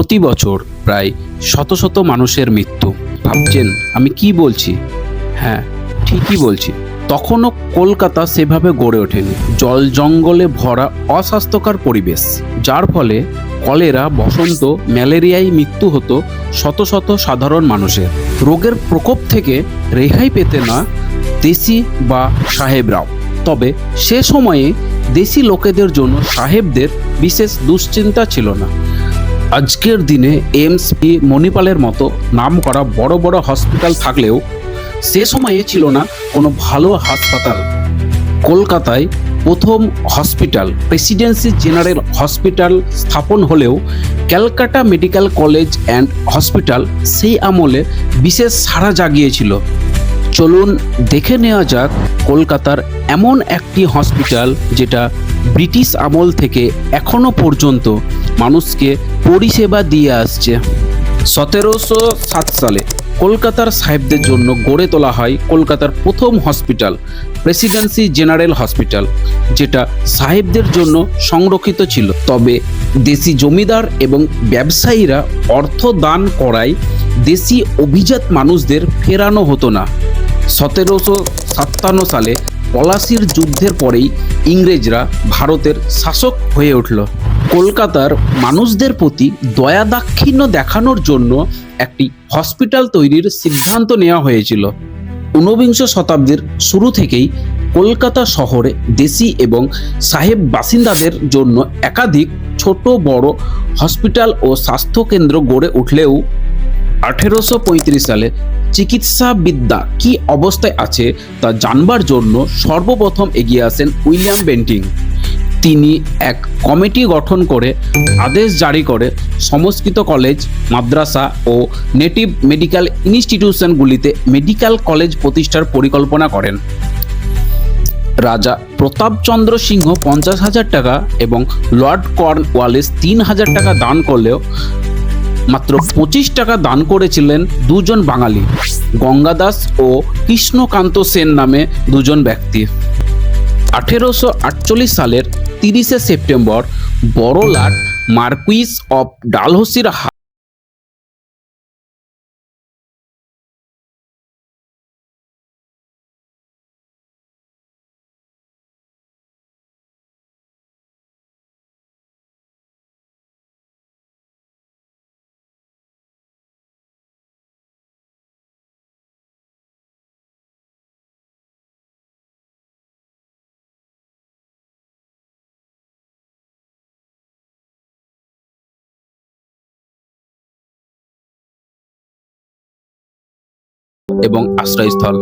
প্রতি বছর প্রায় শত শত মানুষের মৃত্যু। ভাবছেন, আমি কি বলছি? হ্যাঁ ঠিকই বলছি। তখনও কলকাতা সেভাবে গড়ে ওঠেনি। জল জঙ্গলে ভরা অস্বাস্থ্যকর পরিবেশ। যার ফলে কলেরা, বসন্ত, ম্যালেরিয়ায় মৃত্যু হতো শত শত সাধারণ মানুষের। রোগের প্রকোপ থেকে রেহাই পেতে না দেশি বা সাহেবরাও। তবে সে সময়ে দেশি লোকেদের জন্য সাহেবদের বিশেষ দুশ্চিন্তা ছিল না। আজকের দিনে এমস বি মণিপালের মতো নাম করা বড় বড় হসপিটাল থাকলেও সে সময়ে ছিল না কোনো ভালো হাসপাতাল। কলকাতায় প্রথম হসপিটাল, প্রেসিডেন্সি জেনারেল হসপিটাল স্থাপন হলেও Calcutta medical college and hospital সেই আমলে বিশেষ সাড়া জাগিয়েছিল। চলুন দেখে নেওয়া যাক কলকাতার এমন একটি হসপিটাল যেটা ব্রিটিশ আমল থেকে এখনও পর্যন্ত মানুষকে পরিষেবা দিয়ে আসছে। সতেরোশো সাত সালে কলকাতার সাহেবদের জন্য গড়ে তোলা হয় কলকাতার প্রথম হসপিটাল, প্রেসিডেন্সি জেনারেল হসপিটাল, যেটা সাহেবদের জন্য সংরক্ষিত ছিল। তবে দেশি জমিদার এবং ব্যবসায়ীরা অর্থ দান করায় দেশি অভিজাত মানুষদের ফেরানো হতো না। সতেরোশো সাতান্ন সালে পলাশির যুদ্ধের পরেই ইংরেজরা ভারতের শাসক হয়ে উঠল। কলকাতার মানুষদের প্রতি দয়া দাক্ষিণ্য দেখানোর জন্য একটি হসপিটাল তৈরির সিদ্ধান্ত নেওয়া হয়েছিল। ঊনবিংশ শতাব্দীর শুরু থেকেই কলকাতা শহরে দেশি এবং সাহেব বাসিন্দাদের জন্য একাধিক ছোট বড় হসপিটাল ও স্বাস্থ্যকেন্দ্র গড়ে উঠলেও আঠেরোশো পঁয়ত্রিশ সালে চিকিৎসা বিদ্যা কি অবস্থায় আছে তা জানবার জন্য সর্বপ্রথম এগিয়ে আসেন উইলিয়াম বেন্টিং। তিনি এক কমিটি গঠন করে আদেশ জারি করে সংস্কৃত কলেজ, মাদ্রাসা ও নেটিভ মেডিকেল ইনস্টিটিউশনগুলিতে মেডিকেল কলেজ প্রতিষ্ঠার পরিকল্পনা করেন। রাজা প্রতাপচন্দ্র সিংহ পঞ্চাশ হাজার টাকা এবং লর্ড কর্ন ওয়ালেস তিন হাজার টাকা দান করলেও মাত্র পঁচিশ টাকা দান করেছিলেন দুজন বাঙালি, গঙ্গাদাস ও কৃষ্ণকান্ত সেন নামে দুজন ব্যক্তি। আঠেরোশো আটচল্লিশ সালের তিরিশে সেপ্টেম্বর বড়লাট মার্কুইস অফ ডালহসির এবং আশ্রয়স্থল।